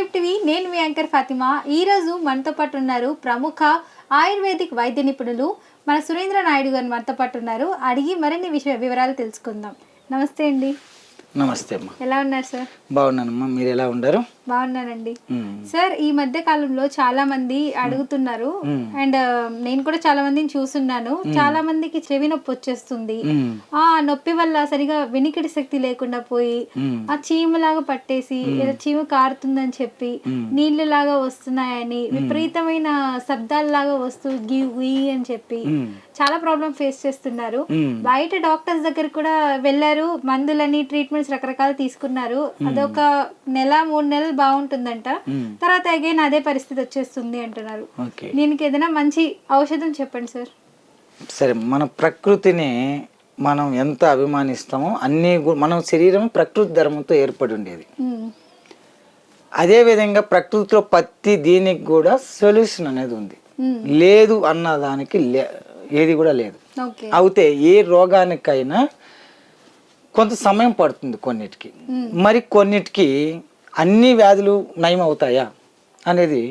Gift వి నేను మీ anchor Fatima. ఈ రోజు మనతో పాటు ఉన్నారు ప్రముఖ ఆయుర్వేదిక్ వైద్య నిపుణులు మన సురేంద్ర నాయుడు గారు మనతో పాటు ఉన్నారు. అడిగి మరిన్ని విషయ వివరాలు తెలుసుకుందాం. నమస్తే అండి. నమస్తే అమ్మా. ఎలా ఉన్నారు సార్? బాగున్నానమ్మా. మీరు ఎలా ఉండరు బాగున్నానండి. సార్ ఈ మధ్య కాలంలో చాలా మంది అడుగుతున్నారు అండ్ నేను కూడా చాలా మందిని చూస్తున్నాను. చాలా మందికి చెవి నొప్పి వచ్చేస్తుంది. ఆ నొప్పి వల్ల సరిగా వినికిడి శక్తి లేకుండా పోయి. ఆ చీమలాగా పట్టేసి ఏదో చీమ కారుతుందని చెప్పి నీళ్ళు లాగా వస్తున్నాయని విపరీతమైన శబ్దాల్లాగా వస్తూ గి ఉయ్ అని చెప్పి. చాలా ప్రాబ్లం ఫేస్ చేస్తున్నారు. బయట డాక్టర్స్ దగ్గర కూడా వెళ్ళారు మందులని ట్రీట్మెంట్స్ రకరకాలు తీసుకున్నారు. అదొక నెల మూడు నెలలు బాగుంటుందంట. మ్మ్. తర్వాత అగైన్ అదే పరిస్థితి వచ్చేస్తుంది అంటున్నారు. ఓకే. దీనికి ఏదైనా మంచి ఔషధం చెప్పండి సార్ సరే మన ప్రకృతిని మనం ఎంత అభిమానిస్తామో అన్నీ మన శరీరం ప్రకృతి ధర్మంతో ఏర్పడి ఉండేది. మ్మ్. అదేవిధంగా ప్రకృతిలో ప్రతి దీనికి కూడా సొల్యూషన్ అనేది ఉంది. లేదు అన్న దానికి ఏది కూడా లేదు. అయితే ఏ రోగానికైనా కొంత సమయం పడుతుంది కొన్నిటికి. మరి కొన్నిటికి అన్ని వ్యాధులు నయం అవుతాయా అనేది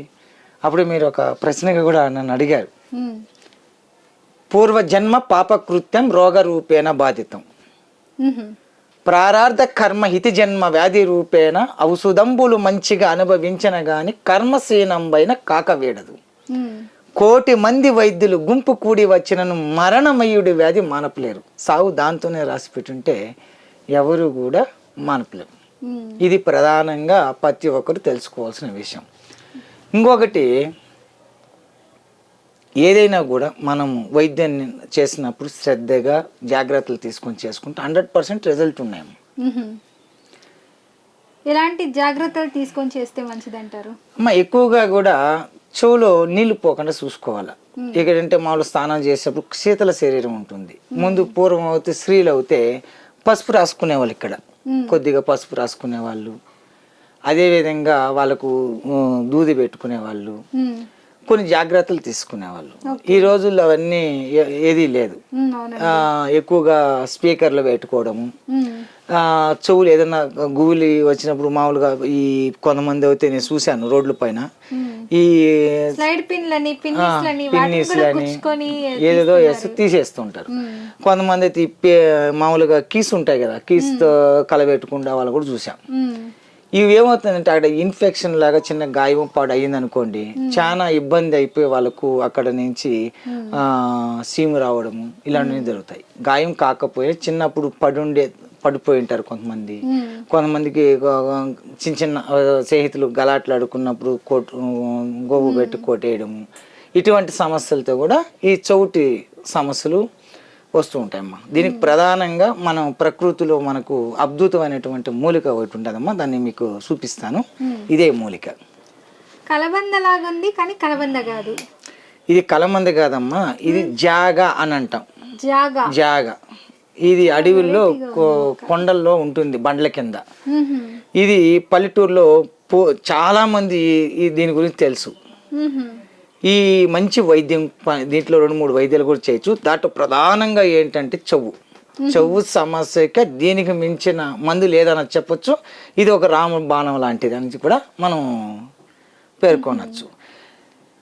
అప్పుడు మీరు ఒక ప్రశ్నగా కూడా నన్ను అడిగారు. పూర్వజన్మ పాపకృత్యం రోగరూపేణ బాధితం. ప్రారార్థ కర్మ హితి జన్మ వ్యాధి రూపేణ ఔషధంబులు మంచిగా అనుభవించిన గాని కర్మశీనంబైన కాకవేడదు మ్మ్. కోటి మంది వైద్యులు గుంపు కూడి వచ్చినను మరణమయుడి వ్యాధి మానపలేరు సావు దాంతోనే రాసి పెట్టుంటే ఎవరు కూడా మానపలేరు. ఇది ప్రధానంగా ప్రతి ఒక్కరు తెలుసుకోవాల్సిన విషయం. ఇంకొకటి ఏదైనా కూడా మనం వైద్యం చేసినప్పుడు శ్రద్ధగా జాగ్రత్తలు తీసుకొని చేసుకుంటే హండ్రెడ్ పర్సెంట్ రిజల్ట్ ఉన్నాయి. మ్మ్. ఎలాంటి జాగ్రత్తలు తీసుకొని చేస్తే మంచిదంటారు? అమ్మ ఎక్కువగా కూడా చెవులో నీళ్ళు పోకుండా చూసుకోవాలి. ఎక్కడంటే మామూలు స్నానం చేసేటప్పుడు శీతల శరీరం ఉంటుంది. ముందు పూర్వం అయితే స్త్రీలు అయితే పసుపు రాసుకునే వాళ్ళు ఇక్కడ. కొద్దిగా పసుపు రాసుకునే వాళ్ళు అదేవిధంగా వాళ్ళకు దూది పెట్టుకునే వాళ్ళు మ్మ్. కొన్ని జాగ్రత్తలు తీసుకునేవాళ్ళు. ఈ రోజుల్లో అవన్నీ ఏదీ లేదు. ఆ, ఎక్కువగా స్పీకర్లు పెట్టుకోవడము. చెవులు ఏదైనా గుబులి వచ్చినప్పుడు మామూలుగా ఈ కొంతమంది అయితే నేను చూశాను రోడ్ల పైన మ్మ్. ఈ స్లైడ్ పిన్లని పిన్నిస్లని వాటిని పిన్నిస్ లని గుచ్చుకొని ఏదేదో వేసి తీసేస్తుంటారు మ్మ్. కొంతమంది అయితే మామూలుగా కీస్ ఉంటాయి కదా కీస్తో కలబెట్టుకుంటే వాళ్ళు కూడా చూసాం. ఇవి ఏమవుతుందంటే అక్కడ ఇన్ఫెక్షన్ లాగా చిన్న గాయం పాడు అయ్యింది అనుకోండి చాలా ఇబ్బంది అయిపోయి వాళ్ళకు అక్కడ నుంచి ఆ, సీము రావడము ఇలాంటివి జరుగుతాయి. గాయం కాకపోయే చిన్నప్పుడు పడుండే పడిపోయి ఉంటారు కొంతమంది. కొంతమందికి చిన్న చిన్న స్నేహితులు గలాట్లు ఆడుకున్నప్పుడు కోట్ గోబు పెట్టి కొట్టేయడము. ఇటువంటి సమస్యలతో కూడా ఈ చౌటి సమస్యలు వస్తూ ఉంటాయమ్మా దీనికి ప్రధానంగా మనం ప్రకృతిలో మనకు అద్భుతమైనటువంటి మూలిక ఒకటి ఉంటుందమ్మా. దాన్ని మీకు చూపిస్తాను. ఇదే మూలిక. కలబంద లాగా ఉంది కానీ కలబంద కాదు. ఇది కలమంది కాదమ్మా. ఇది జాగ అని అంటాం. జాగా. జాగ. ఇది అడవుల్లో కొండల్లో ఉంటుంది బండ్ల కింద. ఇది పల్లెటూరులో పో చాలా మంది దీని గురించి తెలుసు. ఈ మంచి వైద్యం దీంట్లో రెండు మూడు వైద్యాలు కూడా చేయొచ్చు. దాంట్లో ప్రధానంగా ఏంటంటే చెవు. చెవు సమస్యకి దీనికి మించిన మందు లేదని చెప్పొచ్చు. ఇది ఒక రామ బాణం లాంటిది అని కూడా మనం పేర్కొనవచ్చు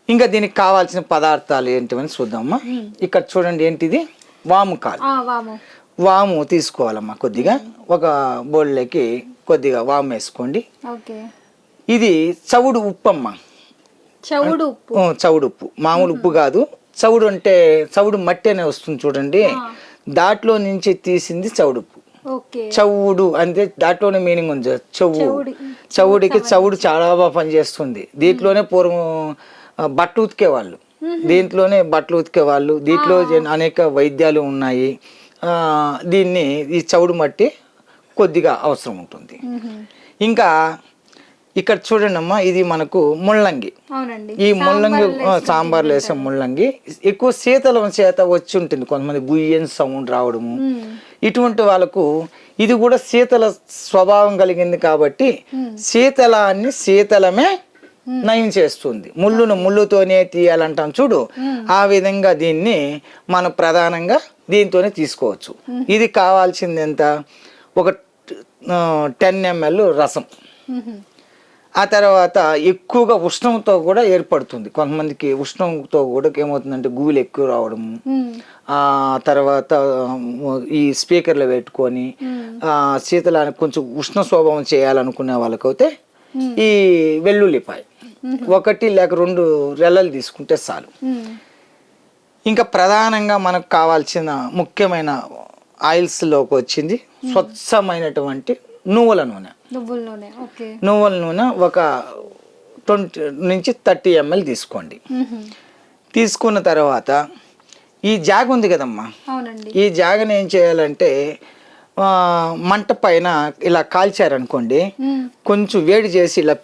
ఇంకా దీనికి కావాల్సిన పదార్థాలు ఏంటివని చూద్దామమ్మా ఇక్కడ చూడండి ఏంటిది? వాము ఆ, వాము. తీసుకోవాలమ్మా కొద్దిగా. ఒక బౌల్లోకి కొద్దిగా వాము వేసుకోండి. ఇది చవుడు ఉప్పు అమ్మ చవుడు ఉప్పు. చవుడు ఉప్పు. మామూలు ఉప్పు కాదు. చవుడు అంటే చవుడు మట్టి అనే వస్తుంది చూడండి. దాంట్లో నుంచి తీసింది చవుడు ఉప్పు. చవుడు అంటే దాంట్లోనే మీనింగ్ ఉంది చెవు. చవుడి. చవుడికి చవుడు. చాలా బాగా పనిచేస్తుంది. దీంట్లోనే పూర్వం బట్టలు ఉతికేవాళ్ళు దీంట్లోనే బట్టలు ఉతికేవాళ్ళు దీంట్లో అనేక వైద్యాలు ఉన్నాయి. ఆ, దీన్ని ఈ చవుడు మట్టి కొద్దిగా అవసరం ఉంటుంది. ఇంకా ఇక్కడ చూడండి అమ్మా ఇది మనకు ముల్లంగి. అవునండి. ఈ ముల్లంగి ఆ, సాంబార్లో వేసే ముల్లంగి. ఎక్కువ శీతలం చేత వచ్చి ఉంటుంది. కొంతమంది గుయ్యని సౌండ్ రావడము. ఇటువంటి వాళ్ళకు ఇది కూడా శీతల స్వభావం కలిగింది కాబట్టి శీతలాన్ని శీతలమే నయం చేస్తుంది. ముళ్ళును ముళ్ళుతోనే తీయాలంటాం చూడు. ఆ విధంగా దీన్ని మనం ప్రధానంగా దీంతోనే తీసుకోవచ్చు. ఇది కావాల్సింది ఎంత? ఒక టెన్ ఎంఎల్ రసం. ఆ తర్వాత ఎక్కువగా ఉష్ణంతో కూడా ఏర్పడుతుంది. కొంతమందికి ఉష్ణంతో కూడా ఏమవుతుందంటే గూలు ఎక్కువ రావడం. ఉమ్, ఆ తర్వాత ఈ స్పీకర్లో పెట్టుకొని ఆ శీతలానికి కొంచెం ఉష్ణ స్వభావం చేయాలనుకునే వాళ్ళకైతే ఈ వెల్లుల్లిపాయ ఒకటి లేక రెండు రెల్లలు తీసుకుంటే చాలు. ఇంకా ప్రధానంగా మనకు కావాల్సిన ముఖ్యమైన ఆయిల్స్లోకి వచ్చింది స్వచ్ఛమైనటువంటి నువ్వుల నూనె. నువ్వుల నూనె ఓకే. నువ్వుల నూనె ఒక ట్వంటీ నుంచి థర్టీ ఎంఎల్ తీసుకోండి. తీసుకున్న తర్వాత ఈ జాగ ఉంది కదమ్మా? ఈ జాగను ఏం చేయాలంటే మంట పైన ఇలా కాల్చారనుకోండి కొంచెం వేడి చేసి ఇలా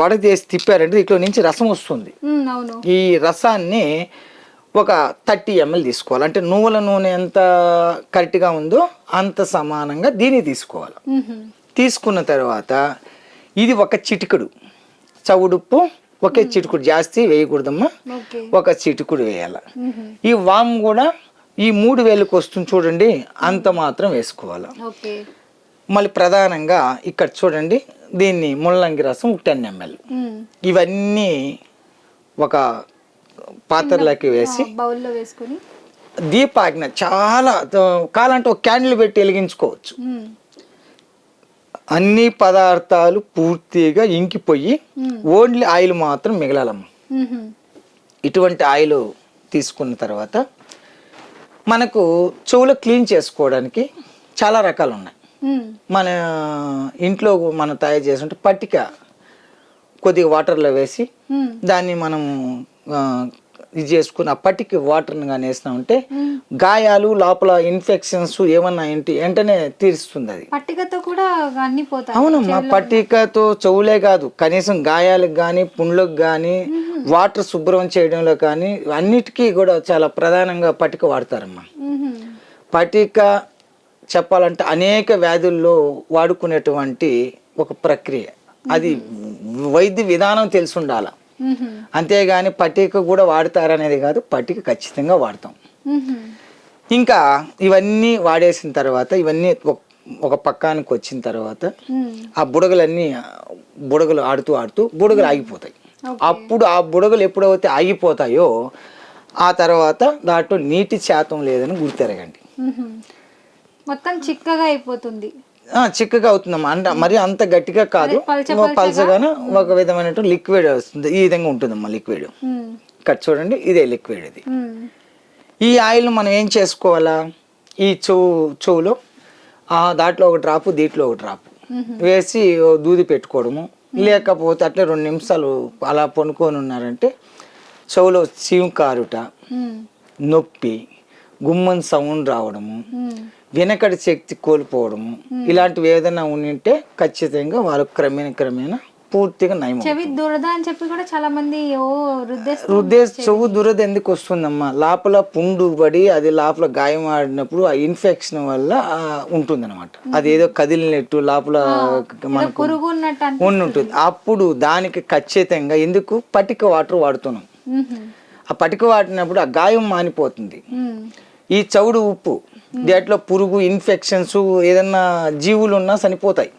వడ చేసి తిప్పారంటే ఇట్లా నుంచి రసం వస్తుంది. ఈ రసాన్ని ఒక థర్టీ ఎంఎల్ తీసుకోవాలి. అంటే నువ్వుల నూనె ఎంత కరెక్ట్గా ఉందో అంత సమానంగా దీన్ని తీసుకోవాలి. తీసుకున్న తర్వాత ఇది ఒక చిటికెడు. చవుడుప్పు ఒకే చిటికుడు జాస్తి వేయకూడదమ్మా. ఒక చిటికుడు వేయాలి. ఈ వామ్ కూడా ఈ మూడు వేలకు వస్తుంది చూడండి అంత మాత్రం వేసుకోవాలి. మళ్ళీ ప్రధానంగా ఇక్కడ చూడండి దీన్ని ముల్లంగి రసం టెన్ ఎంఎల్. ఇవన్నీ ఒక పాత్రలోకి వేసి బౌల్లో వేసుకొని. దీపాగ్న చాలా కాలంటే ఒక క్యాండిల్ పెట్టి వెలిగించుకోవచ్చు. అన్ని పదార్థాలు పూర్తిగా ఇంకిపోయి ఓన్లీ ఆయిల్ మాత్రం మిగలాలమ్మ. ఇటువంటి ఆయిల్ తీసుకున్న తర్వాత మనకు చెవులు క్లీన్ చేసుకోవడానికి చాలా రకాలు ఉన్నాయి మన ఇంట్లో మనం తయారు చేసుకుంటే పట్టిక కొద్దిగా వాటర్లో వేసి దాన్ని మనం ఇది చేసుకుని ఆ పట్టికి వాటర్ని కానీ వేసినామంటే ఉమ్. గాయాలు లోపల ఇన్ఫెక్షన్స్ ఏమన్నా ఏంటి వెంటనే తీరుస్తుంది అది. పట్టికతో కూడా అన్ని పోతాయి. అవునమ్మా పట్టికతో చెవులే కాదు కనీసం గాయాలకు కానీ పుండ్లకు కానీ వాటర్ శుభ్రం చేయడంలో కానీ అన్నిటికీ కూడా చాలా ప్రధానంగా పట్టిక వాడతారమ్మా. పట్టిక చెప్పాలంటే అనేక వ్యాధుల్లో వాడుకునేటువంటి ఒక ప్రక్రియ. అది వైద్య విధానం తెలిసి ఉండాల. అంతేగాని పట్టిక కూడా వాడతారనేది కాదు పట్టిక ఖచ్చితంగా వాడతాం ఇంకా ఇవన్నీ వాడేసిన తర్వాత ఇవన్నీ ఒక- పక్కానికి వచ్చిన తర్వాత ఆ బుడగలన్నీ బుడగలు ఆడుతూ ఆడుతూ బుడగలు ఆగిపోతాయి. అప్పుడు ఆ బుడగలు ఎప్పుడైతే ఆగిపోతాయో ఆ తర్వాత దాంట్లో నీటి శాతం లేదని గుర్తెరగండి. మొత్తం చిక్కగా అయిపోతుంది చిక్కగా అవుతుందమ్మా. అంట మరి అంత గట్టిగా కాదు. పలచగానే ఒక విధమైనటువంటి లిక్విడ్ వస్తుంది. ఈ విధంగా ఉంటుందమ్మా లిక్విడ్. ఇక్కడ చూడండి ఇదే లిక్విడ్ ఇది. ఈ ఆయిల్ మనం ఏం చేసుకోవాలా? ఈ చెవు చెవులో ఆ దాంట్లో ఒక డ్రాపు దీంట్లో ఒక డ్రాపు. వేసి దూది పెట్టుకోవడము. లేకపోతే అట్లే రెండు నిమిషాలు అలా పనుకొని ఉన్నారంటే చెవులో చీము కారుట నొప్పి గుమ్మన్ సౌండ్ రావడము. ఉమ్, వెనకటి శక్తి కోల్పోవడము ఇలాంటివి ఏదైనా ఉంటే ఖచ్చితంగా వాళ్ళకు క్రమేణ క్రమేణా పూర్తిగా నయం. చెవి దురద అని చెప్పి కూడా చాలా మంది రుద్దేశ చెవు. దురద ఎందుకు వస్తుందమ్మా? లోపల పుండు పడి అది లోపల గాయం ఆడినప్పుడు ఆ ఇన్ఫెక్షన్ వల్ల ఉంటుంది అనమాట అది ఏదో కదిలినట్టు లోపల మనకు ఉంటుంది అప్పుడు దానికి ఖచ్చితంగా ఎందుకు? పటిక వాటర్ వాడుతున్నాం. ఆ పటిక వాడినప్పుడు ఆ గాయం మానిపోతుంది. ఈ చవుడు ఉప్పు దేంట్లో పురుగు ఇన్ఫెక్షన్స్ ఏదన్నా జీవులు ఉన్నా చనిపోతాయి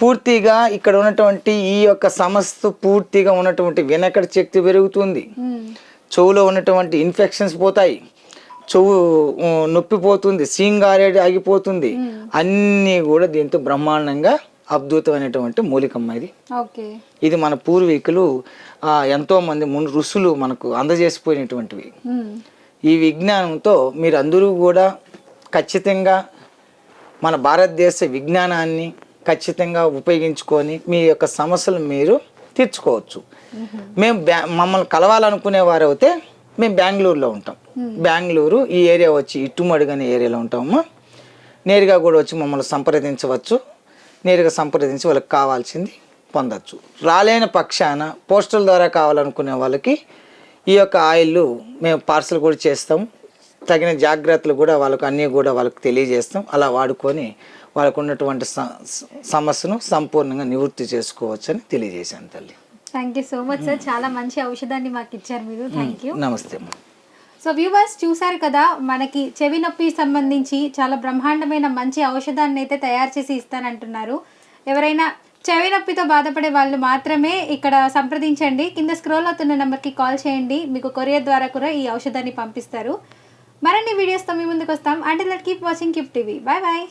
పూర్తిగా ఇక్కడ ఉన్నటువంటి ఈ యొక్క సమస్య పూర్తిగా ఉన్నటువంటి వెనకటి శక్తి పెరుగుతుంది. చెవులో ఉన్నటువంటి ఇన్ఫెక్షన్స్ పోతాయి. చెవు నొప్పి పోతుంది సీంగారేడి ఆగిపోతుంది. అన్నీ కూడా దీంతో బ్రహ్మాండంగా అద్భుతమైనటువంటి మూలికమ్మ ఇది. ఓకే. ఇది మన పూర్వీకులు ఆ, ఎంతో మంది మును ఋషులు మనకు అందజేసిపోయినటువంటివి. ఈ విజ్ఞానంతో మీరందరూ కూడా ఖచ్చితంగా మన భారతదేశ విజ్ఞానాన్ని ఖచ్చితంగా ఉపయోగించుకొని మీ యొక్క సమస్యలు మీరు తీర్చుకోవచ్చు. మేము బ్యా మమ్మల్ని కలవాలనుకునే వారు అయితే మేము బెంగళూరులో ఉంటాం. బెంగళూరు ఈ ఏరియా వచ్చి ఇట్టుమడుగు అనే ఏరియాలో ఉంటాము. నేరుగా కూడా వచ్చి మమ్మల్ని సంప్రదించవచ్చు. నేరుగా సంప్రదించి వాళ్ళకి కావాల్సింది పొందవచ్చు రాలేని పక్షాన పోస్టల్ ద్వారా కావాలనుకునే వాళ్ళకి ఈ యొక్క ఆయిల్ మేము పార్సల్ కూడా చేస్తాం. తగిన జాగ్రత్తలు కూడా వాళ్ళకు అన్నీ కూడా వాళ్ళకి తెలియజేస్తాం. అలా వాడుకొని వాళ్ళకు ఉన్నటువంటి సమస్యను సంపూర్ణంగా నివృత్తి చేసుకోవచ్చు అని తెలియజేశాను తల్లి. Thank you so much sir చాలా మంచి ఔషధాన్ని మాకు ఇచ్చారు మీరు. థ్యాంక్ యూ నమస్తే సో వ్యూవర్స్ చూసారు కదా మనకి చెవి నొప్పి సంబంధించి చాలా బ్రహ్మాండమైన మంచి ఔషధాన్ని అయితే తయారు చేసి ఇస్తానంటున్నారు. ఎవరైనా చెవి నొప్పితో బాధపడే వాళ్ళు మాత్రమే ఇక్కడ సంప్రదించండి. కింద స్క్రోల్ అవుతున్న నెంబర్కి కాల్ చేయండి. మీకు కొరియర్ ద్వారా కూడా ఈ ఔషధాన్ని పంపిస్తారు. మరిన్ని వీడియోస్తో మీ ముందుకు వస్తాం. అంటే keep watching keep TV bye bye